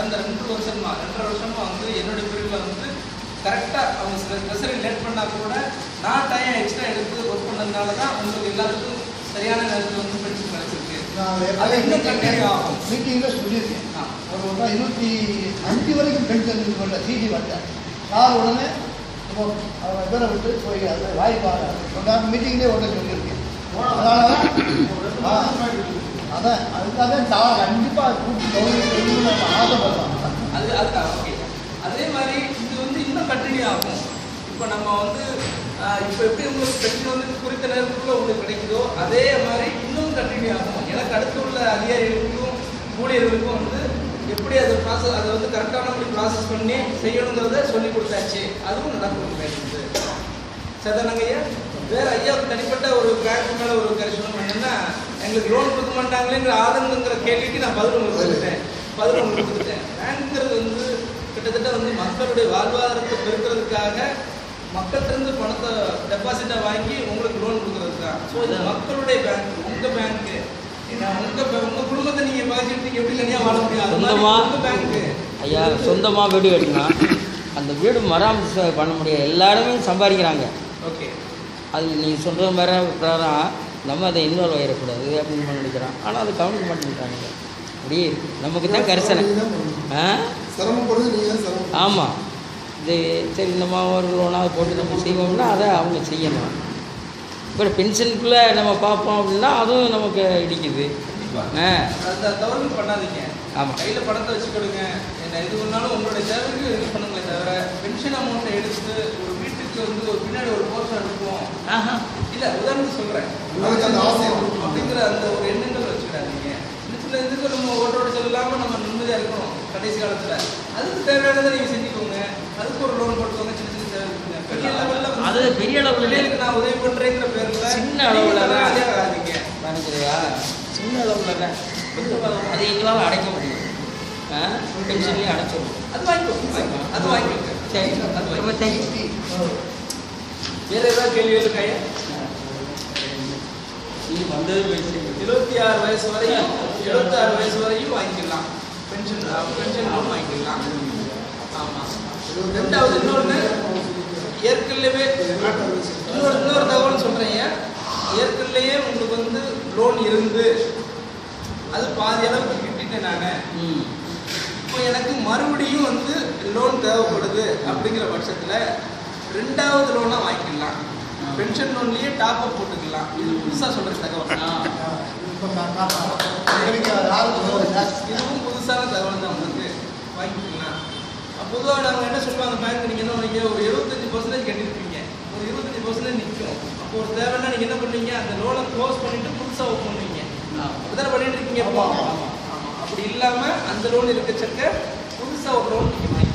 கடந்த ரெண்டு வருஷமா ரெண்டரை வருஷமா வந்து என்னுடைய பிரிவில் வந்து கரெக்டாக அவங்க ஸ்பெஷலி லேட் பண்ணால் கூட நான் டைம் எக்ஸ்ட்ரா எடுத்து ஒர்க் பண்ணதுனால தான் உங்களுக்கு எல்லாருக்கும் சரியான நேரத்தில் வந்து பென்ஷன் கிடச்சிருக்கு. நான் அது இன்னும் continue ஆகும். மீட்டிங்கில் சொல்லியிருக்கேன். ஒரு வருடம் இருபத்தி அஞ்சு வரைக்கும் பென்ஷன் பண்ண சிடி வந்தேன் சார் உடனே இப்போ அவங்க பேரை விட்டு போய் அதை வாய்ப்பாங்க சொன்னாங்க மீட்டிங்லேயே உடனே சொல்லியிருக்கேன். அதனால தான் அதான் அதுக்காக நான் கண்டிப்பாக கூட்டி கவனிக்கணும்னு அது அதுதான் ஓகே அதே மாதிரி இது வந்து இன்னும் கண்டினியூ ஆகும். இப்போ நம்ம வந்து இப்போ எப்படி உங்களுக்கு பென்ஷன் வந்து குறித்த நேரத்துக்குள்ள உங்களுக்கு கிடைக்குதோ அதே மாதிரி இன்னும் கண்டினியூ ஆகும். எனக்கு அடுத்து உள்ள அதிகாரிகளுக்கும் ஊழியர்களுக்கும் வந்து எப்படி அது ப்ராசஸ் அதை வந்து கரெக்டான முறை ப்ராசஸ் பண்ணி செய்யணுங்கிறத சொல்லி கொடுத்தாச்சு. அதுவும் நடக்கும் பேசுறது சதானங்க ஐயா? ஐயாவுக்கு தனிப்பட்ட ஒரு பேங்க் மேல ஒரு கரிசனம் என்னன்னா எங்களுக்கு லோன் கொடுக்க மாட்டாங்களேங்கிற ஆதங்கங்கிற கேள்விக்கு நான் பதில் உங்களுக்கு கொடுத்துட்டேன் பதில் உங்களுக்கு கொடுத்துட்டேன். பேங்க்ங்கிறது வந்து கிட்டத்தட்ட வந்து மக்களுடைய வாழ்வாதாரத்தை பெருக்கிறதுக்காக மக்கள்கிட்ட பணத்தை டெபாசிட்டை வாங்கி உங்களுக்கு லோன் கொடுக்கறது தான் ஸோ இது மக்களுடைய பேங்க் உங்க பேங்க் ஏன்னா உங்க ba- உங்க குடும்பத்தை நீங்க பகிர்ந்துட்டு எப்படி தனியா வாழ முடியும்? அது மாதிரி சொந்தமா? உங்க பேங்க் ஐயா சொந்தமாக வீடு கட்டினா அந்த வீடு மராமத்து பண்ண முடியாது. எல்லாருமே சம்பாதிக்கிறாங்க. ஓகே அது நீ சொல்கிற மாதிரி பிரகாரம். நம்ம அதை இன்வால்வ் ஆகிடக்கூடாது அப்படின்னு பண்ண நினைக்கிறோம். ஆனால் அதை கவனிக்க மாட்டேங்கிறாங்க அப்படி நமக்கு தான் கரிசனை. ஆ? ஆமாம் இது சரி நம்ம ஒரு லோனாக போட்டு நம்ம செய்வோம்னா அதை அவங்க செய்யணும். இப்போ பென்ஷனுக்குள்ளே நம்ம பார்ப்போம் அப்படின்னா அதுவும் நமக்கு இடிக்குது. ஆ. பண்ணாதீங்க. ஆமா. கையில பணத்தை வச்சுக்கிடுங்க என்ன இது பண்ணாலும் உங்களுடைய தேவைக்கு இது பண்ணுங்களே தவிர பென்ஷன் அமௌண்ட்டை எடுத்து ஒரு வீட்டுக்கு வந்து ஒரு பின்னாடி ஒரு போர்ஷன் சொல்றேன். உங்களுக்கு அந்த ஆசை இருக்கும். அப்படிங்கிற அந்த ஒரு எண்ணங்கள் வச்சுக்கிடாதீங்க. சின்ன சின்ன இதுக்கு நம்ம ஓட்டோட செல்லாம நம்ம நிம்மதியா இருக்கணும் கடைசி காலத்துல. அதுக்கு தேவையானதை நீங்க செஞ்சுக்கோங்க. அதுக்கு ஒரு லோன் போட்டுக்கோங்க. சின்ன சின்ன தேவை. பெரிய லெவல்ல அது பெரிய அளவுல நான் உதவி பண்றேங்கிற பேர்ல சின்ன அளவுல. நீங்க வராதீங்க. நினைக்கிறியா சின்ன அளவில் தான். அது எங்களால் அடைக்க முடியும். பென்ஷன்லேயும் அடைச்சிடும் அது வாங்கிக்கோங்க அது வாங்கிக்கோங்க சரி. அது தேங்க்யூ வேற ஏதாவது கேள்விகள் இருக்காயா? நீ வந்தது பேசுங்க இருபத்தி ஆறு வயசு வரையும் எழுபத்தி ஆறு வயசு வரையும் வாங்கிக்கலாம். பென்ஷன் பென்ஷன் லோன் வாங்கிக்கலாம். ஆமா. ரெண்டாவது இன்னொன்று ஏற்கனவே இன்னொரு இன்னொரு தகவல் சொல்றேன் ஏற்கனவே உங்களுக்கு வந்து லோன் இருந்து அது பாதி அளவுக்கு கிட்டிட்டேன் நான். இப்போ எனக்கு மறுபடியும் வந்து லோன் தேவைப்படுது அப்படிங்கிற பட்சத்தில் ரெண்டாவது லோனாக வாங்கிக்கலாம். பென்ஷன் லோன்லேயே டாப் அப் போட்டுக்கலாம். இது புதுசாக சொல்கிற தகவல். சொல்லுவாங்க இதுவும் புதுசான தகவல் தான் உங்களுக்கு வாங்கிக்கலாம் பொதுவாக நம்ம என்ன சொல்லுவாங்க பேங்க் நீங்கள் என்ன பண்ணீங்க ஒரு எழுபத்தஞ்சு பர்சன்டேஜ் கட்டியிருப்பீங்க. ஒரு இருபத்தஞ்சு பர்சன்டேஜ் நிற்கும் அப்போ ஒரு தேவைன்னா நீங்கள் என்ன பண்ணுவீங்க? அந்த லோனை க்ளோஸ் பண்ணிட்டு புதுசாக ஓப்பன் பண்ணுவீங்க. அப்படிதானே பண்ணிட்டு இருக்கீங்க. அப்படி இல்லாமல் அந்த லோன் இருக்க செக்க புதுசாக ஒரு லோன் நீங்கள்